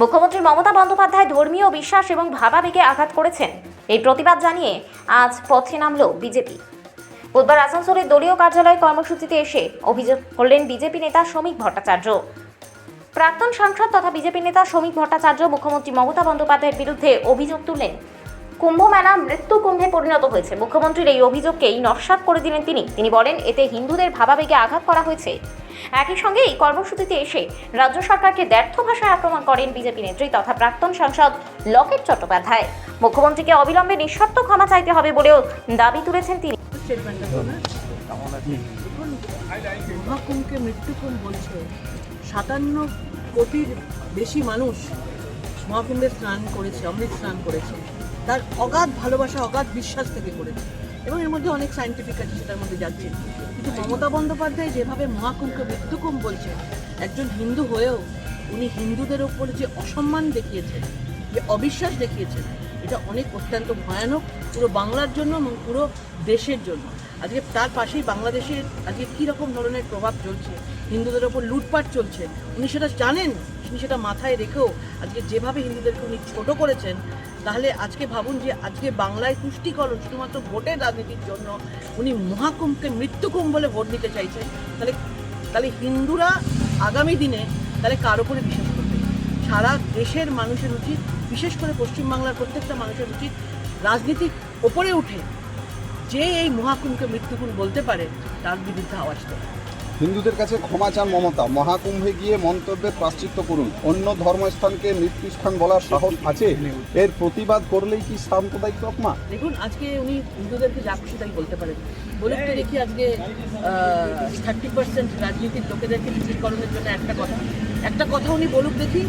মুখ্যমন্ত্রী মমতা বন্দ্যোপাধ্যায় ধর্মীয় বিশ্বাস এবং ভাবাবেগে আঘাত করেছেন। এই প্রতিবাদ জানিয়ে আজ পথে নামল বিজেপি। বুধবার আসানসোলের দলীয় কার্যালয় কর্মসূচিতে এসে অভিযোগ করলেন বিজেপি নেতা শ্রমিক ভট্টাচার্য। প্রাক্তন সাংসদ তথা বিজেপি নেতা শ্রমিক ভট্টাচার্য মুখ্যমন্ত্রী মমতা বন্দ্যোপাধ্যায়ের বিরুদ্ধে অভিযোগ তুললেন। কুম্ভ মেলা মৃত্যু কুম্ভে পরিণত হয়েছে। মুখ্যমন্ত্রীর এই অভিযোগকেই নস্বাত করে দিলেন তিনি। তিনি বলেন, এতে হিন্দুদের ভাবাবেগে আঘাত করা হয়েছে। একই সঙ্গে এই কর্মসূচিতে এসে রাজ্য সরকারকে ব্যর্থ ভাষায় আক্রমণ করেন বিজেপি নেত্রী তথা প্রাক্তন সাংসদ লকেট চট্টোপাধ্যায়। মুখ্যমন্ত্রীকে অবিলম্বে নিঃশর্ত ক্ষমা চাইতে হবে বলেও দাবি তুলেছেন তিনি। সাতান্ন কোটির বেশি মানুষ মহাকুম্ভে স্নান করেছে, অমৃত স্নান করেছে। তার অগাধ ভালোবাসা, অগাধ বিশ্বাস থেকে করেছে। এবং এর মধ্যে অনেক সায়েন্টিফিক আছে সেটার মধ্যে যাচ্ছে। কিন্তু মমতা বন্দ্যোপাধ্যায় যেভাবে মহাকুম্ভকে মৃত্যুকুম্ভ বলছে একজন হিন্দু হয়েও উনি হিন্দুদের ওপর যে অসম্মান দেখিয়েছেন, যে অবিশ্বাস দেখিয়েছেন, এটা অনেক অত্যন্ত ভয়ানক পুরো বাংলার জন্য এবং পুরো দেশের জন্য। আজকে তার পাশেই বাংলাদেশের আজকে কী রকম ধরনের প্রভাব চলছে, হিন্দুদের ওপর লুটপাট চলছে, উনি সেটা জানেন? উনি সেটা মাথায় রেখেও আজকে যেভাবে হিন্দুদেরকে উনি ছোট করেছেন, তাহলে আজকে ভাবুন যে আজকে বাংলায় তুষ্টিকরণ শুধুমাত্র ভোটের রাজনীতির জন্য উনি মহাকুম্ভকে মৃত্যুকুম্ভ বলে ভোট নিতে চাইছেন, তাহলে তাহলে হিন্দুরা আগামী দিনে তাহলে কার উপরে বিশ্বাস করবে? সারা দেশের মানুষের উচিত, বিশেষ করে পশ্চিমবাংলার প্রত্যেকটা মানুষের উচিত রাজনীতির ওপরে উঠে যে এই মহাকুম্ভকে মৃত্যুকুণ বলতে পারে, তার বিরুদ্ধে আওয়াজ তোলা। হিন্দুদের কাছে ক্ষমা চান মমতা। মহাকুম্ভে গিয়ে মন্তব্যের প্রাশ্চিত্য করুন। অন্য ধর্মস্থানকে মৃত্যুস্থান বলার সাহস আছে? এর প্রতিবাদ করলেই কি সাম্প্রদায়িক তকমা? দেখুন, আজকে উনি হিন্দুদেরকে যা খুশি তাই বলতে পারেন। বলুন তো দেখি আজকে থার্টি পার্সেন্ট রাজনীতির লোকেদেরকে বিচিকরণের জন্য একটা কথা। একটা কথা উনি বলুক দেখি,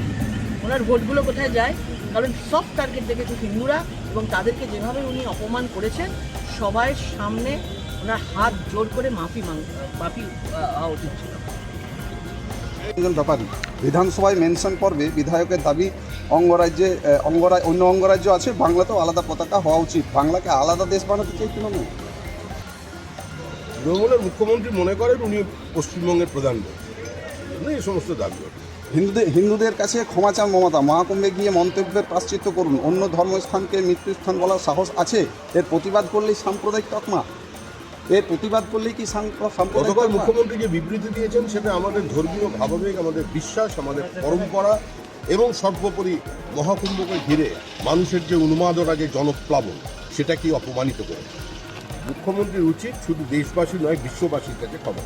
ওনার ভোটগুলো কোথায় যায়? কারণ সব টার্গেট দেখেছে হিন্দুরা এবং তাদেরকে যেভাবে উনি অপমান করেছেন, সবাই সামনে ওনার হাত জোর করে মাফি মাং মাফি হওয়া উচিত ছিল। একজন ব্যাপারী। বিধানসভায় মেনশন পর্বে বিধায়কের দাবি অঙ্গরাজ্যে আহ, অঙ্গরাজ্য অন্য অঙ্গরাজ্য আছে বাংলাতেও আলাদা পতাকা হওয়া উচিত। বাংলাকে আলাদা দেশ বানাতে চাই তৃণমূল। তৃণমূলের মুখ্যমন্ত্রী মনে করেন উনি পশ্চিমবঙ্গের প্রধানমন্ত্রী এই সমস্ত দাবি হিন্দুদের হিন্দুদের কাছে ক্ষমা চান মমতা। মহাকুম্ভে গিয়ে মন্তব্যের প্রাশ্চিত্য করুন। অন্য ধর্মস্থানকে মৃত্যুস্থান বলার সাহস আছে? এর প্রতিবাদ করলেই সাম্প্রদায়িক তকমা। এর প্রতিবাদ করলেই কি গতকাল মুখ্যমন্ত্রী যে বিবৃতি দিয়েছেন সেটা আমাদের ধর্মীয় ভাবাবেগ আমাদের বিশ্বাস আমাদের পরম্পরা এবং সর্বোপরি মহাকুম্ভকে ঘিরে মানুষের যে উন্মাদনা যে জনপ্লাবন সেটাকে অপমানিত করে? মুখ্যমন্ত্রীর উচিত শুধু দেশবাসী নয় বিশ্ববাসীর কাছে ক্ষমা।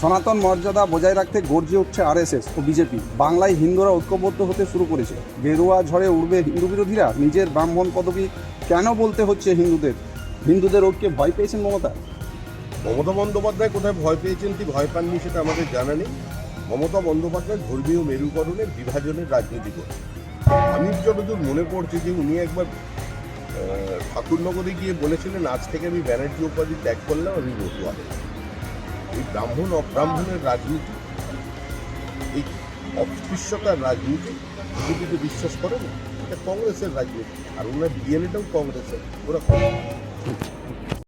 সনাতন মর্যাদা বজায় রাখতে গর্জে উঠছে আরএসএস ও বিজেপি। বাংলায় হিন্দুরা ঐক্যবদ্ধ হতে শুরু করেছে। গেরুয়া ঝড়ে উঠবে হিন্দু বিরোধীরা। নিজের ব্রাহ্মণ পদবী কেন বলতে হচ্ছে হিন্দুদের? হিন্দুদের ঐক্যে ভয় পেয়েছেন মমতা? মমতা বন্দ্যোপাধ্যায় কোথায় ভয় পেয়েছেন কি ভয় পাননি সেটা আমাদের জানা নেই মমতা বন্দ্যোপাধ্যায় ধর্মীয় মেরুকরণের বিভাজনের রাজনীতি করে আমি যতদূর মনে পড়ছে যে উনি একবার ঠাকুরনগরে গিয়ে বলেছিলেন, আজ থেকে আমি ব্যানার্জি উপাধি ত্যাগ করলাম, আমি হলাম। এই ব্রাহ্মণ, অব্রাহ্মণের রাজনীতি, এই অস্পৃশ্যতার রাজনীতি বিজেপিতে বিশ্বাস করে না, এটা কংগ্রেসের রাজনীতি আর ওনার ডিএনএটাও কংগ্রেসের ওরা করে।